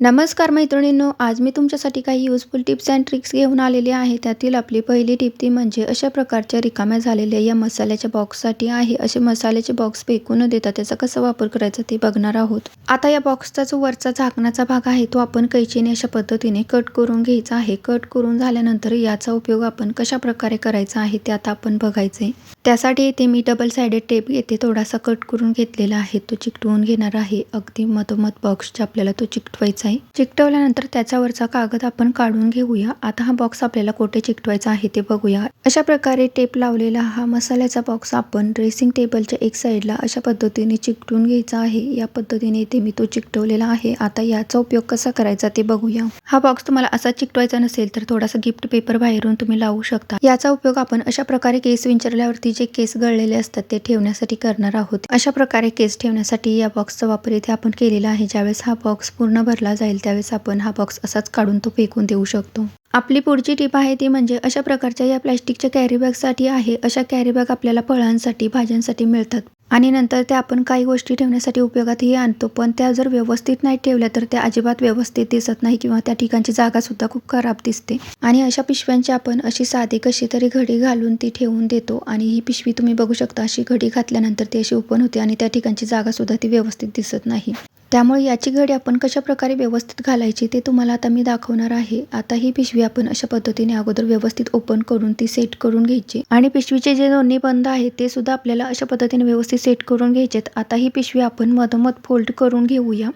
नमस्कार मैत्रिणींनो आज मी तुमच्यासाठी काही युजफुल टिप्स अँड ट्रिक्स घेऊन आलेले आहे. त्यातील आपली पहिली टिप ती म्हणजे अशा प्रकारच्या रिकाम्या झालेल्या या मसाल्याच्या बॉक्ससाठी आहे. असे मसाल्याचे बॉक्स फेकू न देता त्याचा कसा वापर करायचा ते बघणार आहोत. आता या बॉक्सचा जो वरचा झाकणाचा भाग आहे तो आपण कैचीने अशा पद्धतीने कट करून घ्यायचा आहे. कट करून झाल्यानंतर याचा उपयोग आपण कशा प्रकारे करायचा आहे ते आता आपण बघायचे त्यासाठी येथे मी डबल सायडेड टेप येथे थोडासा कट करून घेतलेला आहे. तो चिकटवून घेणार आहे. अगदी मधोमध बॉक्सच्या आपल्याला तो चिकटवायचा आहे चिकटवल्यानंतर त्याच्यावरचा कागद आपण काढून घेऊया. आता हा बॉक्स आपल्याला कोठे चिकटवायचा आहे ते बघूया. अशा प्रकारे टेप लावलेला हा मसाल्याचा बॉक्स आपण ड्रेसिंग टेबलच्या एक साईडला अशा पद्धतीने चिकटून घ्यायचा आहे. या पद्धतीने इथे मी तो चिकटवलेला आहे. आता याचा उपयोग कसा करायचा ते बघूया. हा बॉक्स तुम्हाला असा चिकटवायचा नसेल तर थोडासा गिफ्ट पेपर बाहेरून तुम्ही लावू शकता. याचा उपयोग आपण अशा प्रकारे केस विंचरल्यावरती जे केस गळलेले असतात ते ठेवण्यासाठी करणार आहोत. अशा प्रकारे केस ठेवण्यासाठी या बॉक्सचा वापर इथे आपण केलेला आहे. ज्यावेळेस हा बॉक्स पूर्ण भरला जाईल त्यावेळेस आपण हा बॉक्स असाच काढून तो फेकून देऊ शकतो. आपली पुढची टीप आहे ती म्हणजे अशा प्रकारच्या या प्लॅस्टिकच्या कॅरीबॅगसाठी आहे. अशा कॅरी बॅग आपल्याला फळांसाठी भाज्यांसाठी मिळतात. आणि नंतर त्या आपण काही गोष्टी ठेवण्यासाठी उपयोगातही आणतो. पण त्या जर व्यवस्थित नाही ठेवल्या तर त्या अजिबात व्यवस्थित दिसत नाही किंवा त्या ठिकाणची जागा सुद्धा खूप खराब दिसते. आणि अशा पिशव्यांची आपण अशी साधी कशी तरी घडी घालून ती ठेवून देतो. आणि ही पिशवी तुम्ही बघू शकता अशी घडी घातल्यानंतर ती अशी ओपन होते आणि त्या ठिकाणची जागा सुद्धा ती व्यवस्थित दिसत नाही. त्यामुळे याची घडी आपण कशा प्रकारे व्यवस्थित घालायची ते तुम्हाला आता मी दाखवणार आहे. आता ही पिशवी आपण अशा पद्धतीने अगोदर व्यवस्थित ओपन करून ती सेट करून घ्यायची. आणि पिशवीचे जे दोन्ही बंद आहेत ते सुद्धा आपल्याला अशा पद्धतीने व्यवस्थित सेट करून घ्यायचेत. आता ही पिशवी आपण मधोमध फोल्ड करून घेऊया.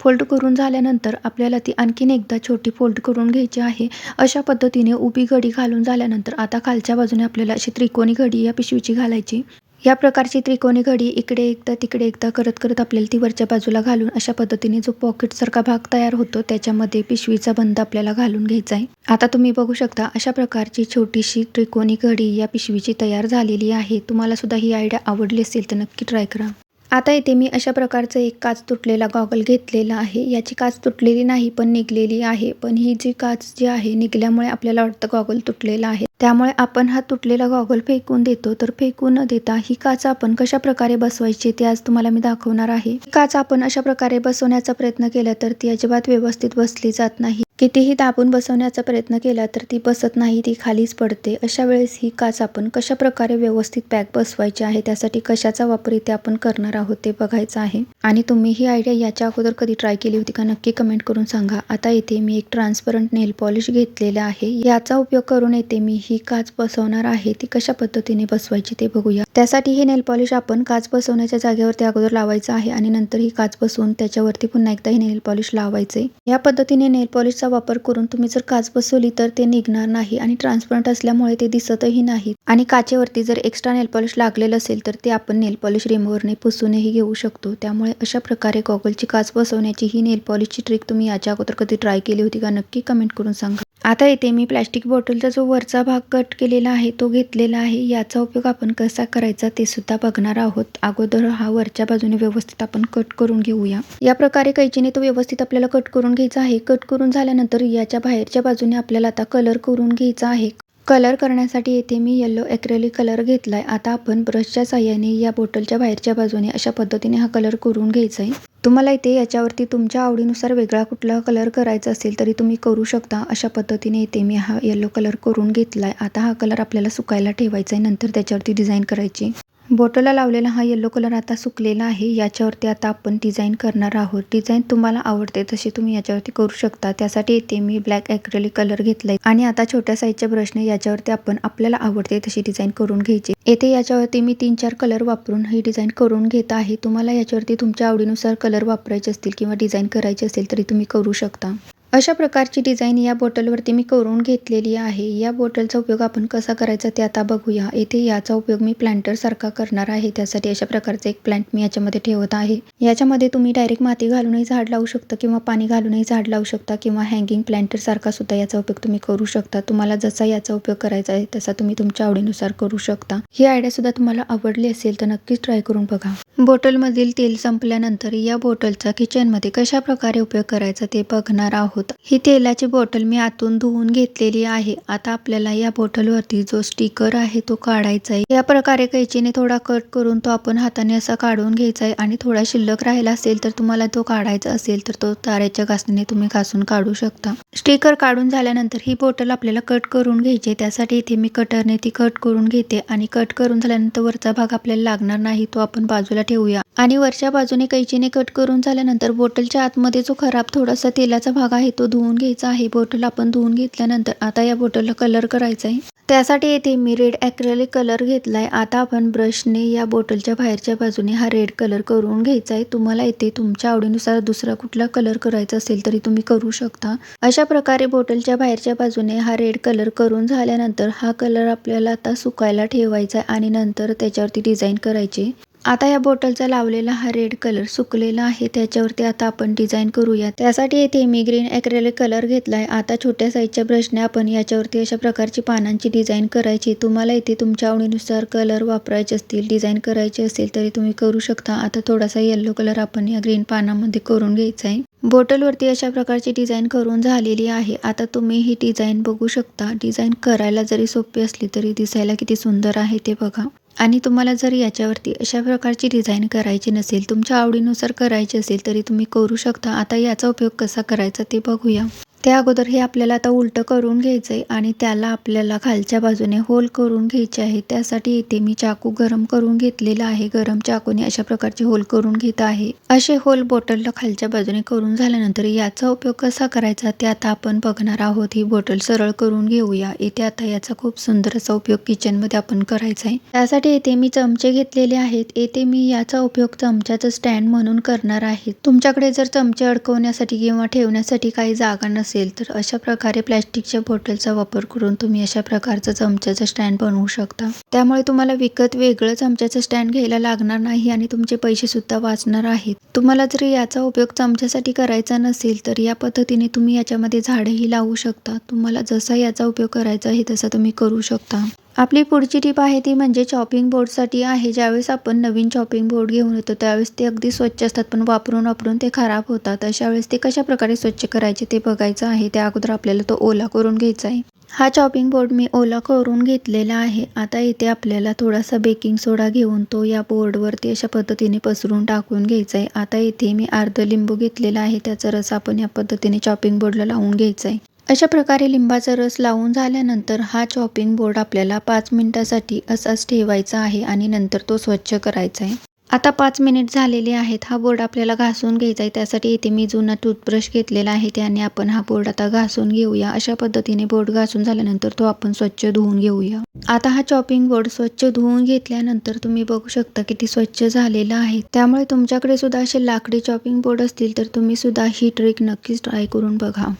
फोल्ड करून झाल्यानंतर आपल्याला ती आणखीन एकदा छोटी फोल्ड करून घ्यायची आहे. अशा पद्धतीने उभी घडी घालून झाल्यानंतर आता खालच्या बाजूने आपल्याला अशी त्रिकोणी घडी या पिशवीची घालायची. या प्रकारची त्रिकोणी घडी इकडे एकदा तिकडे एकदा करत करत आपल्याला ती वरच्या बाजूला घालून अशा पद्धतीने जो पॉकेटसारखा भाग तयार होतो त्याच्यामध्ये पिशवीचा बंद आपल्याला घालून घ्यायचा आहे. आता तुम्ही बघू शकता अशा प्रकारची छोटीशी त्रिकोणी घडी या पिशवीची तयार झालेली आहे. तुम्हाला सुद्धा ही आयडिया आवडली असेल तर नक्की ट्राय करा. आता इथे मी अशा प्रकारचं एक काच तुटलेला गॉगल घेतलेला आहे. याची काच तुटलेली नाही पण निघलेली आहे. पण ही जी काच जी आहे निघल्यामुळे आपल्याला वाटतं गॉगल तुटलेला आहे. त्यामुळे आपण हा तुटलेला गॉगल फेकून देतो. तर फेकून न देता ही काच आपण कशा प्रकारे बसवायची ते आज तुम्हाला मी दाखवणार आहे. काच आपण अशा प्रकारे बसवण्याचा प्रयत्न केला तर ती अजिबात व्यवस्थित बसली जात नाही. कितीही दाबून बसवण्याचा प्रयत्न केला तर ती बसत नाही ती खालीच पडते. अशा वेळेस ही काच आपण कशा प्रकारे व्यवस्थित पॅक बसवायची आहे त्यासाठी कशाचा वापर इथे आपण करणार आहोत ते बघायचं आहे. आणि तुम्ही ही आयडिया याच्या अगोदर कधी ट्राय केली होती का नक्की कमेंट करून सांगा. आता इथे मी एक ट्रान्सपरंट नेल पॉलिश घेतलेला आहे. याचा उपयोग करून येते मी ही काच बसवणार आहे ती कशा पद्धतीने बसवायची ते बघूया. त्यासाठी हे नेल पॉलिश आपण काच बसवण्याच्या जागेवरती अगोदर लावायचं आहे आणि नंतर ही काच बसवून त्याच्यावरती पुन्हा एकदा हे नेल पॉलिश लावायचे. या पद्धतीने नेल पॉलिशचा वापर करून तुम्ही जर काच बसवली तर ते निघणार नाही आणि ट्रान्सपरंट असल्यामुळे ते दिसतही नाही आणि काचेवरती जर एक्स्ट्रा नेल पॉलिश लागलेलं असेल तर ते आपण नेल पॉलिश रिमूव्हरने पुसूनही घेऊ शकतो. त्यामुळे अशा प्रकारे गॉगलची काच बसवण्याची ही नेल पॉलिशची ट्रिक तुम्ही याच्या अगोदर कधी ट्राय केली होती का नक्की कमेंट करून सांगा. आता इथे मी प्लॅस्टिक बॉटलचा जो वरचा भाग कट केलेला आहे तो घेतलेला आहे. याचा उपयोग आपण कसा करायचा ते सुद्धा बघणार आहोत. अगोदर हा वरच्या बाजूने व्यवस्थित आपण कट करून घेऊया. या प्रकारे कैचीने तो व्यवस्थित आपल्याला कट करून घ्यायचा आहे. कट करून झाल्यानंतर याच्या बाहेरच्या बाजूने आपल्याला आता कलर करून घ्यायचा आहे. कलर करण्यासाठी येथे मी येल्लो ॲक्रेलिक कलर घेतलाय. आता आपण ब्रशच्या साह्याने या बॉटलच्या बाहेरच्या बाजूने अशा पद्धतीने हा कलर करून घ्यायचा आहे तुम्हाला इथे याच्यावरती तुमच्या आवडीनुसार वेगळा कुठला कलर करायचा असेल तरी तुम्ही करू शकता. अशा पद्धतीने इथे मी हा येल्लो कलर करून घेतलाय. आता हा कलर आपल्याला सुकायला ठेवायचा आहे नंतर त्याच्यावरती डिझाईन करायची. बोटला लावलेला हा येल्लो कलर आता सुकलेला आहे. याच्यावरती आता आपण डिझाईन करणार आहोत. डिझाईन तुम्हाला आवडते तशी तुम्ही याच्यावरती करू शकता. त्यासाठी इथे मी ब्लॅक ॲक्रेलिक कलर घेतलाय. आणि आता छोट्या साईजच्या ब्रशने याच्यावरती आपण आपल्याला आवडते तशी डिझाईन करून घ्यायची. येथे याच्यावरती मी तीन चार कलर वापरून ही डिझाईन करून घेत आहे. तुम्हाला याच्यावरती तुमच्या आवडीनुसार कलर वापरायचे असतील किंवा डिझाईन करायची असेल तरी तुम्ही करू शकता. अशा प्रकारची डिझाईन या बॉटलवरती मी करून घेतलेली आहे. या बॉटलचा उपयोग आपण कसा करायचा ते आता बघूया. येथे याचा उपयोग मी प्लांटर सारखा करणार आहे. त्यासाठी अशा प्रकारचे एक प्लांट मी याच्यामध्ये ठेवत आहे. याच्यामध्ये तुम्ही डायरेक्ट माती घालूनही झाड लावू शकता किंवा पाणी घालूनही झाड लावू शकता किंवा हँगिंग प्लांटर सारखा सुद्धा याचा उपयोग तुम्ही करू शकता. तुम्हाला जसा याचा उपयोग करायचा आहे तसा तुम्ही तुमच्या आवडीनुसार करू शकता. ही आयडिया सुद्धा तुम्हाला आवडली असेल तर नक्कीच ट्राय करून बघा. बॉटलमधील तेल संपल्यानंतर या बॉटलचा किचनमध्ये कशा प्रकारे उपयोग करायचा ते बघणार आहोत. आहोत ही तेलाची बॉटल मी आतून धुवून घेतलेली आहे. आता आपल्याला या बॉटलवरती जो स्टिकर आहे तो काढायचा आहे. या प्रकारे कैचीने थोडा कट करून तो आपण हाताने असा काढून घ्यायचा आहे आणि थोडा शिल्लक राहिला असेल तर तुम्हाला तो काढायचा असेल तर तो ताऱ्याच्या घासणीने तुम्ही घासून काढू शकता. स्टिकर काढून झाल्यानंतर ही बॉटल आपल्याला कट करून घ्यायची त्यासाठी इथे मी कटरने ती कट करून घेते आणि कट करून झाल्यानंतर वरचा भाग आपल्याला लागणार नाही तो आपण बाजूला ठेवूया. आणि वरच्या बाजूने कैचीने कट करून झाल्यानंतर बॉटलच्या आतमध्ये जो खराब थोडासा तेलाचा भाग आहे तो धुवून घ्यायचा आहे. बॉटल आपण धुवून घेतल्यानंतर आता या बॉटलला कलर करायचा आहे. त्यासाठी येथे मी रेड ॲक्रेलिक कलर घेतलाय. आता आपण ब्रशने या बॉटलच्या बाहेरच्या बाजूने हा रेड कलर करून घ्यायचा आहे. तुम्हाला येथे तुमच्या आवडीनुसार दुसरा कुठला कलर करायचा असेल तरी तुम्ही करू शकता. अशा प्रकारे बॉटलच्या बाहेरच्या बाजूने हा रेड कलर करून झाल्यानंतर हा कलर आपल्याला आता सुकायला ठेवायचा आहे आणि नंतर त्याच्यावरती डिझाईन करायची. आता या बॉटलचा लावलेला हा रेड कलर सुकलेला आहे. त्याच्यावरती आता आपण डिझाईन करूया. त्यासाठी येथे मी ग्रीन ॲक्रेलिक कलर घेतलाय. आता छोट्या साईजच्या ब्रशने आपण याच्यावरती अशा प्रकारची पानांची डिझाईन करायची. तुम्हाला इथे तुमच्या आवडीनुसार कलर वापरायचे असतील डिझाईन करायचे असेल तरी तुम्ही करू शकता. आता थोडासा येल्लो कलर आपण या ग्रीन पानामध्ये करून घ्यायचा आहे. बॉटलवरती अशा प्रकारची डिझाईन करून झालेली आहे. आता तुम्ही ही डिझाईन बघू शकता. डिझाईन करायला जरी सोपी असली तरी दिसायला किती सुंदर आहे ते बघा. आणि तुम्हाला जर याच्यावरती अशा प्रकारची डिझाईन करायची नसेल तुमच्या आवडीनुसार करायची असेल तरी तुम्ही करू शकता. आता याचा उपयोग कसा करायचा ते बघूया. त्या अगोदर हे आपल्याला आता उलटं करून घ्यायचं आहे आणि त्याला आपल्याला खालच्या बाजूने होल करून घ्यायचे आहे. त्यासाठी इथे मी चाकू गरम करून घेतलेला आहे. गरम चाकूने अशा प्रकारचे होल करून घेत आहे. असे होल बॉटलला खालच्या बाजूने करून झाल्यानंतर याचा उपयोग कसा करायचा ते आता आपण बघणार आहोत. ही बॉटल सरळ करून घेऊया. इथे आता याचा खूप सुंदर असा उपयोग किचनमध्ये आपण करायचा आहे त्यासाठी इथे मी चमचे घेतलेले आहेत. येथे मी याचा उपयोग चमच्याचं स्टँड म्हणून करणार आहे. तुमच्याकडे जर चमचे अडकवण्यासाठी किंवा ठेवण्यासाठी काही जागा नसेल असेल तर अशा प्रकारे प्लॅस्टिकच्या बॉटलचा वापर करून तुम्ही अशा प्रकारचं चमच्याचं स्टँड बनवू शकता. त्यामुळे तुम्हाला विकत वेगळं चमच्याचं स्टँड घ्यायला लागणार नाही आणि तुमचे पैसे सुद्धा वाचणार आहेत. तुम्हाला जर याचा उपयोग चमच्यासाठी करायचा नसेल तर या पद्धतीने तुम्ही याच्यामध्ये झाडंही लावू शकता. तुम्हाला जसा याचा उपयोग करायचा आहे तसा तुम्ही करू शकता. आपली पुढची टीप आहे ती म्हणजे चॉपिंग बोर्डसाठी आहे. ज्यावेळेस आपण नवीन चॉपिंग बोर्ड घेऊन येतो त्यावेळेस ते अगदी स्वच्छ असतात पण वापरून वापरून ते खराब होतात. अशा वेळेस ते कशा प्रकारे स्वच्छ करायचे ते बघायचं आहे. त्या अगोदर आपल्याला तो ओला करून घ्यायचा आहे. हा चॉपिंग बोर्ड मी ओला करून घेतलेला आहे. आता इथे आपल्याला थोडासा बेकिंग सोडा घेऊन तो या बोर्डवरती अशा पद्धतीने पसरून टाकून घ्यायचा आहे. आता इथे मी अर्ध लिंबू घेतलेला आहे. त्याचा रस आपण या पद्धतीने चॉपिंग बोर्डला लावून घ्यायचा आहे. अशा प्रकारे लिंबाचा रस लावून झाल्यानंतर हा चॉपिंग बोर्ड आपल्याला पाच मिनिटासाठी असाच ठेवायचा आहे आणि नंतर तो स्वच्छ करायचा आहे. आता पाच मिनिट झालेले आहेत. हा बोर्ड आपल्याला घासून घ्यायचा आहे. त्यासाठी इथे मी जुना टूथब्रश घेतलेला आहे. त्याने आपण हा बोर्ड आता घासून घेऊया. अशा पद्धतीने बोर्ड घासून झाल्यानंतर तो आपण स्वच्छ धुवून घेऊया. आता हा चॉपिंग बोर्ड स्वच्छ धुवून घेतल्यानंतर तुम्ही बघू शकता किती स्वच्छ झालेला आहे. त्यामुळे तुमच्याकडे सुद्धा असे लाकडी चॉपिंग बोर्ड असतील तर तुम्ही सुद्धा ही ट्रिक नक्कीच ट्राय करून बघा.